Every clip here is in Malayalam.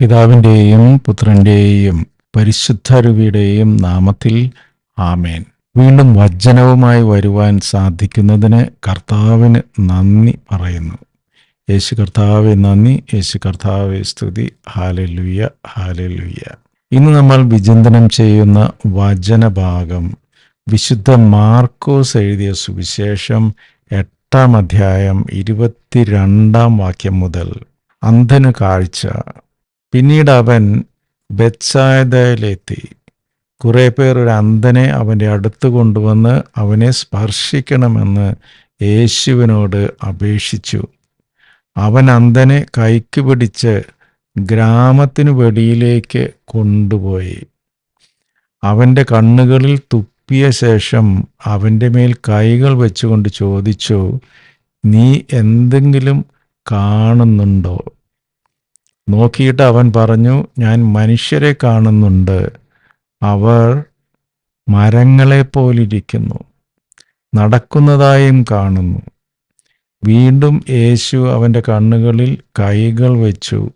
പിതാവിന്റെയും പുത്രന്റെയും പരിശുദ്ധരുവിയുടെയും നാമത്തിൽ ആമേൻ. വീണ്ടും വചനവുമായി വരുവാൻ സാധിക്കുന്നതിന് കർത്താവിന് നന്ദി പറയുന്നു. യേശു കർത്താവെ നന്ദി. യേശു കർത്താവെ സ്തുതി. ഹാലലുയ ഹാലലുയ ഇന്ന് നമ്മൾ വിചിന്തനം ചെയ്യുന്ന വചനഭാഗം വിശുദ്ധ മാർക്കോസ് എഴുതിയ സുവിശേഷം എട്ടാം അധ്യായം ഇരുപത്തിരണ്ടാം വാക്യം മുതൽ അന്ധന് കാഴ്ച പിന്നീട് അവൻ ബെത്സായതയിലെത്തി കുറേ പേർ ഒരു അന്ധനെ അവന്റെ അടുത്ത് കൊണ്ടുവന്ന് അവനെ സ്പർശിക്കണമെന്ന് യേശുവിനോട് അപേക്ഷിച്ചു. അവൻ അന്ധനെ കൈക്ക് പിടിച്ച് ഗ്രാമത്തിനു വെളിയിലേക്ക് കൊണ്ടുപോയി. അവന്റെ കണ്ണുകളിൽ തുപ്പിയ ശേഷം അവന്റെ മേൽ കൈകൾ വെച്ചുകൊണ്ട് ചോദിച്ചു നീ എന്തെങ്കിലും കാണുന്നുണ്ടോ? നോക്കിയിട്ട് അവൻ പറഞ്ഞു ഞാൻ മനുഷ്യരെ കാണുന്നുണ്ട്. അവർ മരങ്ങളെ പോലിരിക്കുന്നു നടക്കുന്നതായും കാണുന്നു. വീണ്ടും യേശു അവന്റെ കണ്ണുകളിൽ കൈകൾ വെച്ചു.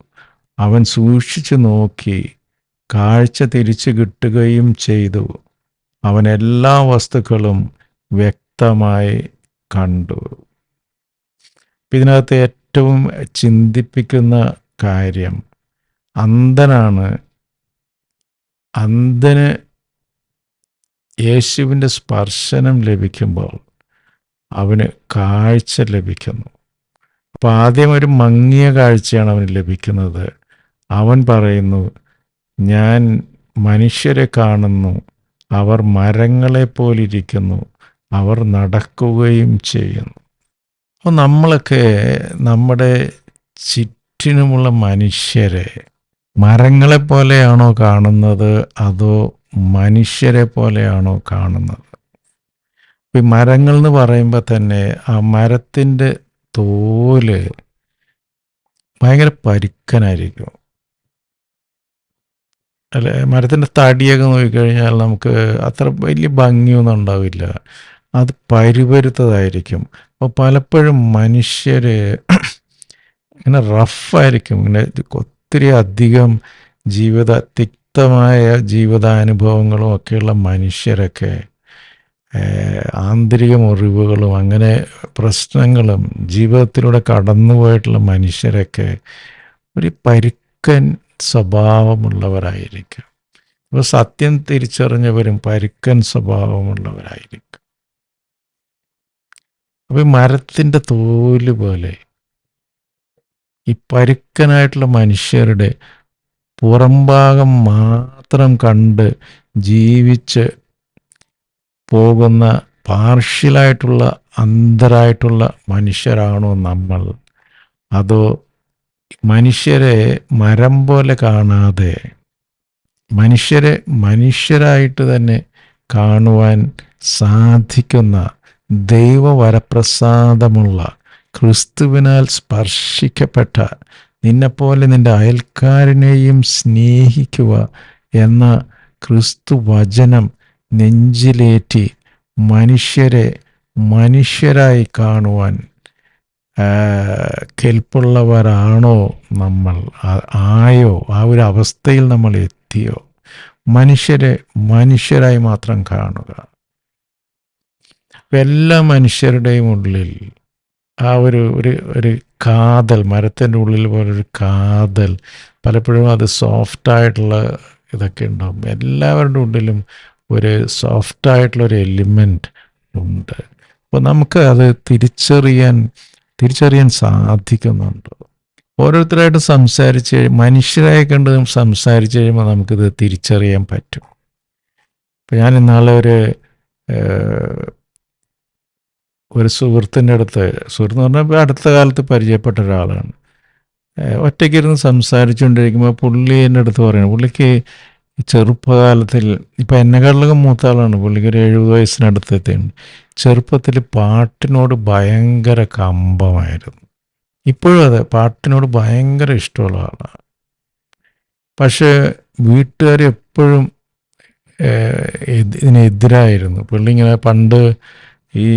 അവൻ സൂക്ഷിച്ചു നോക്കി. കാഴ്ച തിരിച്ചു കിട്ടുകയും ചെയ്തു. അവൻ എല്ലാ വസ്തുക്കളും വ്യക്തമായി കണ്ടു. ഇതിനകത്ത് ഏറ്റവും ചിന്തിപ്പിക്കുന്ന കാര്യം. അന്ധനാണ്. അന്ധന് യേശുവിന്റെ സ്പർശനം ലഭിക്കുമ്പോൾ അവന് കാഴ്ച ലഭിക്കുന്നു. അപ്പോൾ ആദ്യം ഒരു മങ്ങിയ കാഴ്ചയാണ് അവന് ലഭിക്കുന്നത്. അവൻ പറയുന്നു ഞാൻ മനുഷ്യരെ കാണുന്നു. അവർ മരങ്ങളെ പോലിരിക്കുന്നു അവർ നടക്കുകയും ചെയ്യുന്നു. അപ്പോൾ നമ്മളൊക്കെ നമ്മുടെ ചുറ്റിനുമുള്ള മനുഷ്യരെ മരങ്ങളെ പോലെയാണോ കാണുന്നത്? അതോ മനുഷ്യരെ പോലെയാണോ കാണുന്നത് ഈ മരങ്ങൾ എന്ന് പറയുമ്പോൾ തന്നെ ആ മരത്തിന്റെ തോൽ ഭയങ്കര പരുക്കനായിരിക്കും. അല്ലെ? മരത്തിന്റെ തടിയൊക്കെ നോക്കിക്കഴിഞ്ഞാൽ നമുക്ക് അത്ര വലിയ ഭംഗിയൊന്നും ഉണ്ടാവില്ല. അത് പരിപരുത്തതായിരിക്കും. അപ്പോൾ പലപ്പോഴും മനുഷ്യർ ഇങ്ങനെ റഫായിരിക്കും. ഇങ്ങനെ ഒത്തിരി അധികം ജീവിത തിക്തമായ ജീവിതാനുഭവങ്ങളും ഒക്കെയുള്ള മനുഷ്യരൊക്കെ ആന്തരിക മുറിവുകളും അങ്ങനെ പ്രശ്നങ്ങളും ജീവിതത്തിലൂടെ കടന്നുപോയിട്ടുള്ള മനുഷ്യരൊക്കെ ഒരു പരുക്കൻ സ്വഭാവമുള്ളവരായിരിക്കും. ഇപ്പോൾ സത്യം തിരിച്ചറിഞ്ഞവരും പരുക്കൻ സ്വഭാവമുള്ളവരായിരിക്കും. അപ്പോൾ മരത്തിന്റെ തോൽ പോലെ ഈ പരുക്കനായിട്ടുള്ള മനുഷ്യരുടെ പുറംഭാഗം മാത്രം കണ്ട് ജീവിച്ച് പോകുന്ന പാർഷ്യലായിട്ടുള്ള അന്ധരായിട്ടുള്ള മനുഷ്യരാണോ നമ്മൾ? അതോ മനുഷ്യരെ മരം പോലെ കാണാതെ മനുഷ്യരെ മനുഷ്യരായിട്ട് തന്നെ കാണുവാൻ സാധിക്കുന്ന ദൈവവരപ്രസാദമുള്ള ക്രിസ്തുവിനാൽ സ്പർശിക്കപ്പെട്ട നിന്നെപ്പോലെ നിന്റെ അയൽക്കാരനെയും സ്നേഹിക്കുക എന്ന ക്രിസ്തു വചനം നെഞ്ചിലേറ്റി മനുഷ്യരെ മനുഷ്യരായി കാണുവാൻ കെൽപ്പുള്ളവരാണോ നമ്മൾ? ആയോ? ആ ഒരു അവസ്ഥയിൽ നമ്മൾ എത്തിയോ? മനുഷ്യരെ മനുഷ്യരായി മാത്രം കാണുക. എല്ലാ മനുഷ്യരുടെയും ഉള്ളിൽ ആ ഒരു ഒരു ഒരു കാതൽ മരത്തിന്റെ ഉള്ളിൽ പോലൊരു കാതൽ. പലപ്പോഴും അത് സോഫ്റ്റായിട്ടുള്ള ഇതൊക്കെ ഉണ്ടാവും. എല്ലാവരുടെ ഉള്ളിലും ഒരു സോഫ്റ്റായിട്ടുള്ള ഒരു എലിമെന്റ് ഉണ്ട്. അപ്പോൾ നമുക്ക് അത് തിരിച്ചറിയാൻ തിരിച്ചറിയാൻ സാധിക്കുന്നുണ്ട്. ഓരോരുത്തരായിട്ട് സംസാരിച്ച് മനുഷ്യരായി കണ്ട് സംസാരിച്ച് കഴിയുമ്പോൾ നമുക്കിത് തിരിച്ചറിയാൻ പറ്റും. ഇപ്പം ഞാൻ ഇന്നാളെ ഒരു ഒരു സുഹൃത്തിന്റെ അടുത്ത് സുഹൃത്ത് എന്ന് പറഞ്ഞാൽ അടുത്ത കാലത്ത് പരിചയപ്പെട്ട ഒരാളാണ്. ഒറ്റയ്ക്കിരുന്ന് സംസാരിച്ചുകൊണ്ടിരിക്കുമ്പോൾ പുള്ളി എന്റെ അടുത്ത് പറയുന്നത് പുള്ളിക്ക് ചെറുപ്പകാലത്തിൽ ഇപ്പം എന്നെക്കാളിലൊക്കെ മൂത്ത ആളാണ് പുള്ളിക്ക് ഒരു എഴുപത് വയസ്സിനടുത്ത് എത്തിയുണ്ട് ചെറുപ്പത്തിൽ പാട്ടിനോട് ഭയങ്കര കമ്പമായിരുന്നു. ഇപ്പോഴും അതെ പാട്ടിനോട് ഭയങ്കര ഇഷ്ടമുള്ള ആളാണ്. പക്ഷേ വീട്ടുകാർ എപ്പോഴും ഇതിനെതിരായിരുന്നു. പുള്ളി ഇങ്ങനെ പണ്ട് ഈ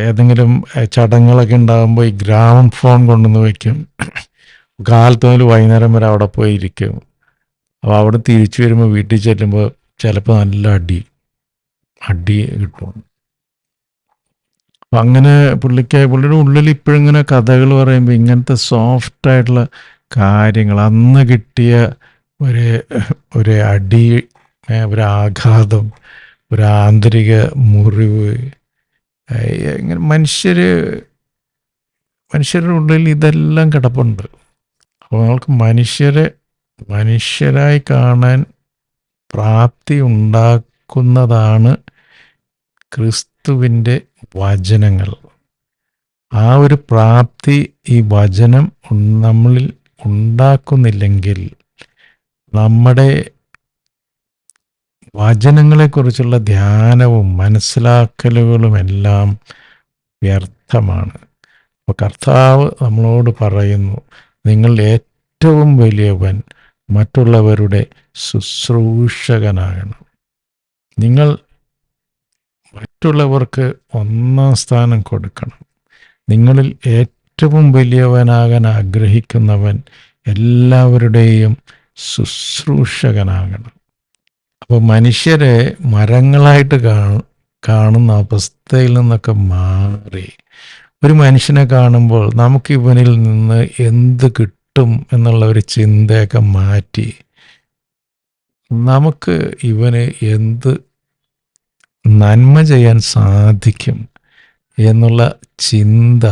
ഏതെങ്കിലും ചടങ്ങുകളൊക്കെ ഉണ്ടാകുമ്പോൾ ഈ ഗ്രാമം ഫോൺ കൊണ്ടുവന്ന് വയ്ക്കും കാലത്ത് മുതൽ വൈകുന്നേരം വരെ അവിടെ പോയി ഇരിക്കും. അപ്പോൾ അവിടെ തിരിച്ചു വരുമ്പോൾ വീട്ടിൽ ചെല്ലുമ്പോൾ ചിലപ്പോൾ നല്ല അടി അടി കിട്ടും. അപ്പം അങ്ങനെ പുള്ളിക്ക് പുള്ളിയുടെ ഉള്ളിൽ ഇപ്പോഴിങ്ങനെ കഥകൾ പറയുമ്പോൾ ഇങ്ങനത്തെ സോഫ്റ്റ് ആയിട്ടുള്ള കാര്യങ്ങൾ അന്ന് കിട്ടിയ ഒരു ഒരു അടി ഒരു ആഘാതം ഒരു ആന്തരിക മുറിവ്. ഇങ്ങനെ മനുഷ്യർ മനുഷ്യരുടെ ഉള്ളിൽ ഇതെല്ലാം കിടപ്പുണ്ട്. അപ്പോൾ നമ്മൾക്ക് മനുഷ്യരെ മനുഷ്യരായി കാണാൻ പ്രാപ്തി ഉണ്ടാക്കുന്നതാണ് ക്രിസ്തുവിന്റെ വചനങ്ങൾ. ആ ഒരു പ്രാപ്തി ഈ വചനം നമ്മളിൽ ഉണ്ടാക്കുന്നില്ലെങ്കിൽ നമ്മുടെ വചനങ്ങളെക്കുറിച്ചുള്ള ധ്യാനവും മനസ്സിലാക്കലുകളും എല്ലാം വ്യർത്ഥമാണ്. അപ്പോൾ കർത്താവ് നമ്മളോട് പറയുന്നു നിങ്ങൾ ഏറ്റവും വലിയവൻ മറ്റുള്ളവരുടെ ശുശ്രൂഷകനാകണം. നിങ്ങൾ മറ്റുള്ളവർക്ക് ഒന്നാം സ്ഥാനം കൊടുക്കണം. നിങ്ങളിൽ ഏറ്റവും വലിയവനാകാൻ ആഗ്രഹിക്കുന്നവൻ എല്ലാവരുടെയും ശുശ്രൂഷകനാകണം. അപ്പോൾ മനുഷ്യരെ മരങ്ങളായിട്ട് കാണുന്ന അവസ്ഥയിൽ നിന്നൊക്കെ മാറി. ഒരു മനുഷ്യനെ കാണുമ്പോൾ നമുക്ക് ഇവനിൽ നിന്ന് എന്ത് കിട്ടും എന്നുള്ള ഒരു ചിന്തയൊക്കെ മാറ്റി. നമുക്ക് ഇവന് എന്ത് നന്മ ചെയ്യാൻ സാധിക്കും എന്നുള്ള ചിന്ത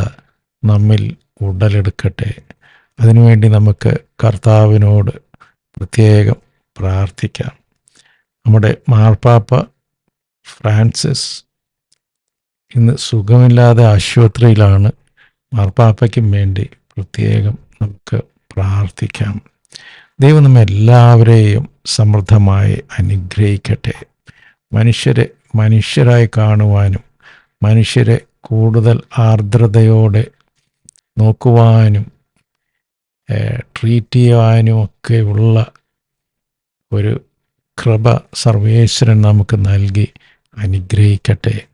നമ്മിൽ ഉടലെടുക്കട്ടെ. അതിനുവേണ്ടി നമുക്ക് കർത്താവിനോട് പ്രത്യേകം പ്രാർത്ഥിക്കാം. നമ്മുടെ മാർപ്പാപ്പ ഫ്രാൻസിസ് ഇന്ന് സുഖമില്ലാതെ ആശുപത്രിയിലാണ്. മാർപ്പാപ്പയ്ക്കും വേണ്ടി പ്രത്യേകം നമുക്ക് പ്രാർത്ഥിക്കാം. ദൈവം നമ്മെ എല്ലാവരെയും സമൃദ്ധമായി അനുഗ്രഹിക്കട്ടെ. മനുഷ്യരെ മനുഷ്യരായി കാണുവാനും മനുഷ്യരെ കൂടുതൽ ആർദ്രതയോടെ നോക്കുവാനും ട്രീറ്റ് ചെയ്യുവാനും ഒക്കെ ഉള്ള ഒരു കൃപ സർവേശ്വരൻ നമുക്ക് നൽകി അനുഗ്രഹിക്കട്ടെ.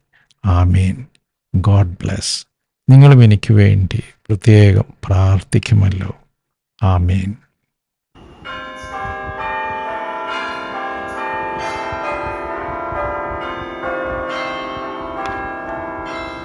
ആമീൻ. God bless. നിങ്ങളും എനിക്ക് വേണ്ടി പ്രത്യേകം പ്രാർത്ഥിക്കുമല്ലോ. ആമീൻ.